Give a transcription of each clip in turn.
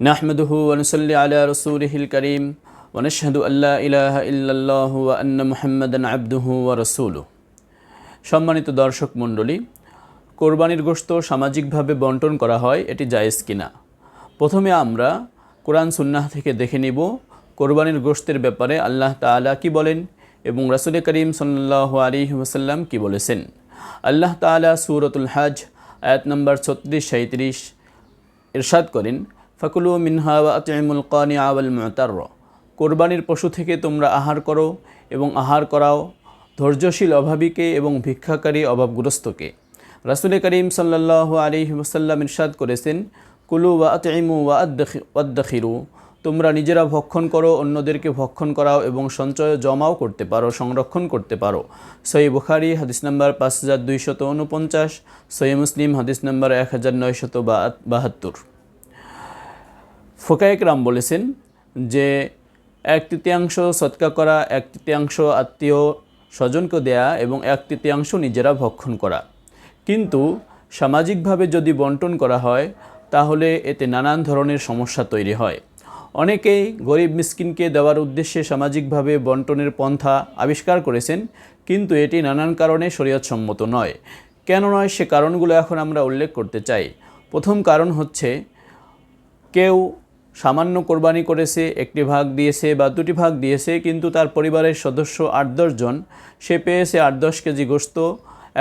نحمده ونصلي على رسوله الكريم ونشهد أن لا إله إلا الله وأن محمدا عبده ورسوله সম্মানিত দর্শক মণ্ডলী কোরবানির গোশত সামাজিকভাবে বন্টন করা হয় এটি জায়েজ কিনা প্রথমে আমরা কোরআন সুন্নাহ থেকে দেখে নিব কোরবানির গোশতের ব্যাপারে আল্লাহ তাআলা কি বলেন এবং রাসুল করিম সাল্লাহ আলী ওসাল্লাম কি বলেছেন আল্লাহ তাআলা সুরতুল হাজ আয়াত নম্বর ছত্রিশ সাঁত্রিশ ইরশাদ করেন ফাকুলু মিনহা ওয়া আতিমুল কানি আওয়াল মুতার কোরবানির পশু থেকে তোমরা আহার করো এবং আহার করাও ধৈর্যশীল অভাবীকে এবং ভিক্ষাকারী অভাবগ্রস্তকে। রাসুল করিম সাল্লাহ আলী ওসাল্লাম ইরশাদ করেছেন, কুলু ওয়া আতিমু ওয়া আদ্দাখিরু তোমরা নিজেরা ভক্ষণ করো, অন্যদেরকে ভক্ষণ করাও এবং সঞ্চয় জমাও করতে পারো, সংরক্ষণ করতে পারো। সই বুখারি, হাদিস নম্বর পাঁচ হাজার দুইশত উনপঞ্চাশ সই মুসলিম, হাদিস নম্বর এক হাজার নয়শত বাহাত্তর। ফোকায়করাম বলেছেন যে এক তৃতীয়াংশ সৎকা করা, এক তৃতীয়াংশ আত্মীয় স্বজনকে দেয়া এবং এক তৃতীয়াংশ নিজেরা ভক্ষণ করা। কিন্তু সামাজিকভাবে যদি বন্টন করা হয়, তাহলে এতে নানান ধরনের সমস্যা তৈরি হয়। অনেকেই গরিব মিসকিনকে দেওয়ার উদ্দেশ্যে সামাজিকভাবে বন্টনের পন্থা আবিষ্কার করেছেন, কিন্তু এটি নানান কারণে শরীয়তসম্মত নয়। কেন নয় সে কারণগুলো এখন আমরা উল্লেখ করতে চাই। প্রথম কারণ হচ্ছে, কেউ সামান্য কোরবানি করেছে, একটি ভাগ দিয়েছে বা দুটি ভাগ দিয়েছে, কিন্তু তার পরিবারের সদস্য আট জন, সে পেয়েছে আট দশ কেজি গোস্ত।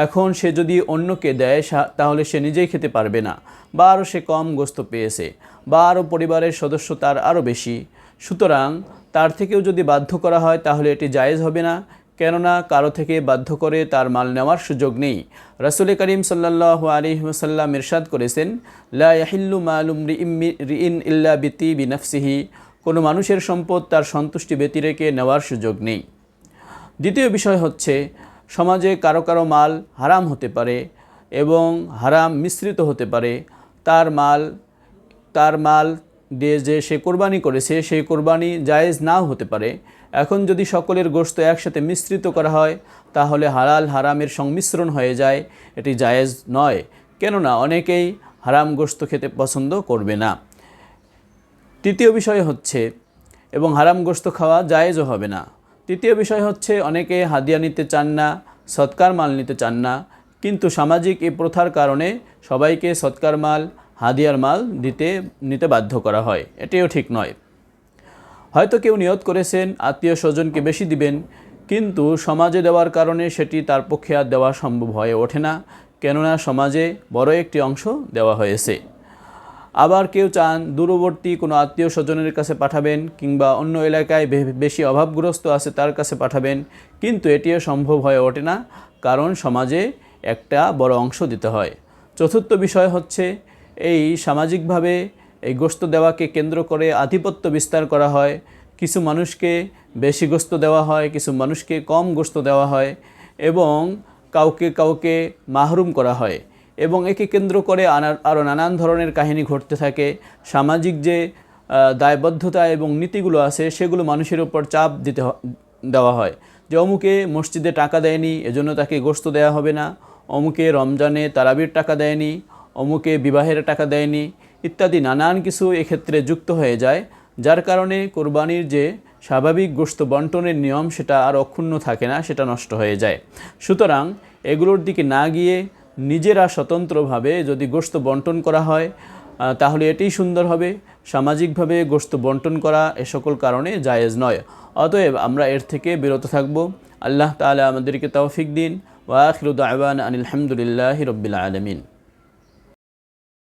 এখন সে যদি অন্যকে দেয় তাহলে সে নিজেই খেতে পারবে না, বা আরও সে কম গোস্ত পেয়েছে, বা আরও পরিবারের সদস্য তার আরও বেশি। সুতরাং তার থেকেও যদি বাধ্য করা হয়, তাহলে এটি জায়েজ হবে না। কেননা কারও থেকে বাধ্য করে তার মাল নেওয়ার সুযোগ নেই। রাসুল করিম সাল্লাহ আলী ওসাল্লাম ইরশাদ করেছেন লাহিল্লু মালুম রিইন ইল্লা বিতি বিনফসিহি কোনো মানুষের সম্পদ তার সন্তুষ্টি ব্যতি রেখে নেওয়ার সুযোগ নেই। দ্বিতীয় বিষয় হচ্ছে, সমাজে কারও কারও মাল হারাম হতে পারে এবং হারাম মিশ্রিত হতে পারে। তার মাল তার মাল দিয়ে যে সে কোরবানি করেছে সেই কোরবানি জায়েজ নাও হতে পারে। এখন যদি সকলের গোস্ত একসাথে মিশ্রিত করা হয়, তাহলে হালাল হারামের সংমিশ্রণ হয়ে যায়। এটি জায়েজ নয়। কেননা অনেকেই হারাম গোস্ত খেতে পছন্দ করবে না। তৃতীয় বিষয় হচ্ছে, এবং হারাম গোস্ত খাওয়া জায়েজও হবে না। তৃতীয় বিষয় হচ্ছে, অনেকে হাদিয়া নিতে চান না, সৎকার মাল নিতে চান না। কিন্তু সামাজিক এই প্রথার কারণে সবাইকে সৎকার মাল, হাদিয়ার মাল দিতে, নিতে বাধ্য করা হয়। এটিও ঠিক নয়। হয়তো কেউ নিয়ত করেছেন আত্মীয় স্বজনকে বেশি দিবেন, কিন্তু সমাজে দেওয়ার কারণে সেটি তার পক্ষে আর দেওয়া সম্ভব হয়ে ওঠে না, কেননা সমাজে বড় একটি অংশ দেওয়া হয়েছে। আবার কেউ চান দূরবর্তী কোনো আত্মীয় স্বজনের কাছে পাঠাবেন, কিংবা অন্য এলাকায় বেশি অভাবগ্রস্ত আছে তার কাছে পাঠাবেন, কিন্তু এটিও সম্ভব হয়ে ওঠে না, কারণ সমাজে একটা বড় অংশ দিতে হয়। চতুর্থ বিষয় হচ্ছে, এই সামাজিকভাবে এই গোস্ত দেওয়াকে কেন্দ্র করে আধিপত্য বিস্তার করা হয়। কিছু মানুষকে বেশি গোস্ত দেওয়া হয়, কিছু মানুষকে কম গোস্ত দেওয়া হয় এবং কাউকে কাউকে মাহরুম করা হয় এবং একে কেন্দ্র করে আরও নানান ধরনের কাহিনী ঘটতে থাকে। সামাজিক যে দায়বদ্ধতা এবং নীতিগুলো আছে, সেগুলো মানুষের উপর চাপ দিতে দেওয়া হয়। যে অমুকে মসজিদে টাকা দেয়নি, এজন্য তাকে গোস্ত দেওয়া হবে না। অমুকে রমজানে তারাবির টাকা দেয়নি, অমুকে বিবাহের টাকা দেয়নি ইত্যাদি নানান কিছু এক্ষেত্রে যুক্ত হয়ে যায়, যার কারণে কোরবানির যে স্বাভাবিক গোস্ত বন্টনের নিয়ম সেটা আর অক্ষুণ্ণ থাকে না, সেটা নষ্ট হয়ে যায়। সুতরাং এগুলোর দিকে না গিয়ে নিজেরা স্বতন্ত্রভাবে যদি গোস্ত বন্টন করা হয় তাহলে এটিই সুন্দর হবে। সামাজিকভাবে গোস্ত বন্টন করা এ সকল কারণে জায়েজ নয়। অতএব আমরা এর থেকে বিরত থাকব। আল্লাহ তালা আমাদেরকে তৌফিক দিন। ওয়াখিরুদ আবান আনিল হামদুলিল্লাহ রবিল আলমিন।